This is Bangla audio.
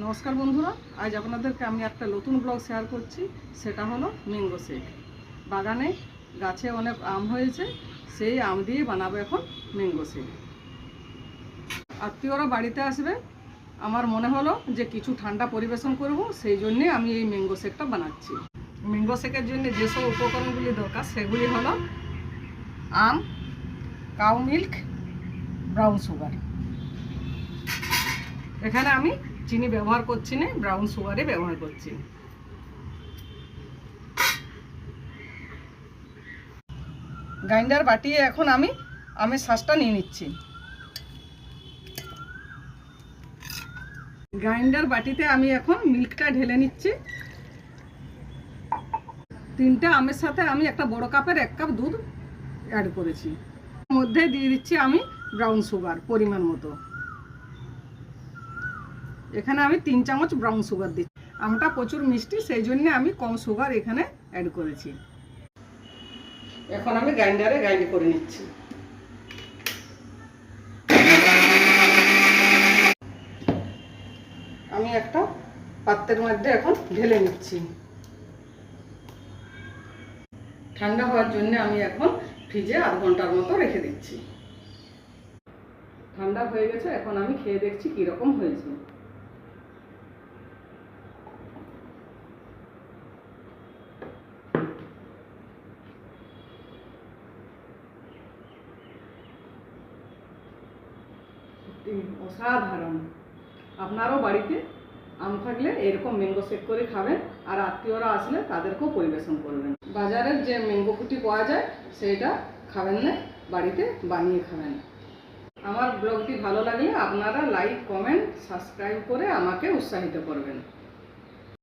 নমস্কার বন্ধুরা, আজ আপনাদেরকে আমি একটা নতুন ব্লগ শেয়ার করছি, সেটা হলো ম্যাঙ্গো শেক বাগানে গাছে অনেক আম হয়েছে, সেই আম দিয়ে বানাবো এখন ম্যাঙ্গো শেক আত্মীয়রা বাড়িতে আসবে, আমার মনে হলো যে কিছু ঠান্ডা পরিবেশন করব, সেই জন্যে আমি এই ম্যাঙ্গো শেকটা বানাচ্ছি। ম্যাঙ্গো শেকের জন্য যেসব উপকরণগুলি দরকার, সেগুলি হলো আম কাউ মিল্ক ব্রাউন সুগার এখানে আমি চিনি ব্যবহার করছি না ব্রাউন সুগারই ব্যবহার করছি গ্রাইন্ডার বাটিয়ে এখন আমি আমের শ্বাসটা নিয়ে নিচ্ছি। গ্রাইন্ডার বাটিতে আমি এখন মিল্কটা ঢেলে নিচ্ছি। তিনটে আমের সাথে আমি একটা বড় কাপের এক কাপ দুধ অ্যাড করেছি। মধ্যে দিয়ে দিচ্ছি আমি ব্রাউন সুগার পরিমাণ মতো। এখানে আমি তিন চামচ ব্রাউন সুগার দিচ্ছি। আমটা প্রচুর মিষ্টি, সেই জন্য আমি কম সুগার এখানে অ্যাড করেছি। এখন আমি গ্রাইন্ডারে গ্রাইন্ড করে নিচ্ছি। আমি একটা পাত্রের মধ্যে এখন ঢেলে নিচ্ছি। ঠান্ডা হওয়ার জন্য আমি এখন ফ্রিজে আধ ঘণ্টার মতো রেখে দিচ্ছি। ঠান্ডা হয়ে গেছে, এখন আমি খেয়ে দেখছি কীরকম হয়েছে। অসাধারণ। আপনারও বাড়িতে আম থাকলে এরকম ম্যাঙ্গো শেক করে খাবেন আর আত্মীয়রা আসলে তাদেরকেও পরিবেশন করবেন। বাজারের যে ম্যাঙ্গো কুটি পাওয়া যায় সেটা খাবেন না, বাড়িতে বানিয়ে খাবেন। আমার ব্লগটি ভালো লাগলে আপনারা লাইক কমেন্ট সাবস্ক্রাইব করে আমাকে উৎসাহিত করবেন।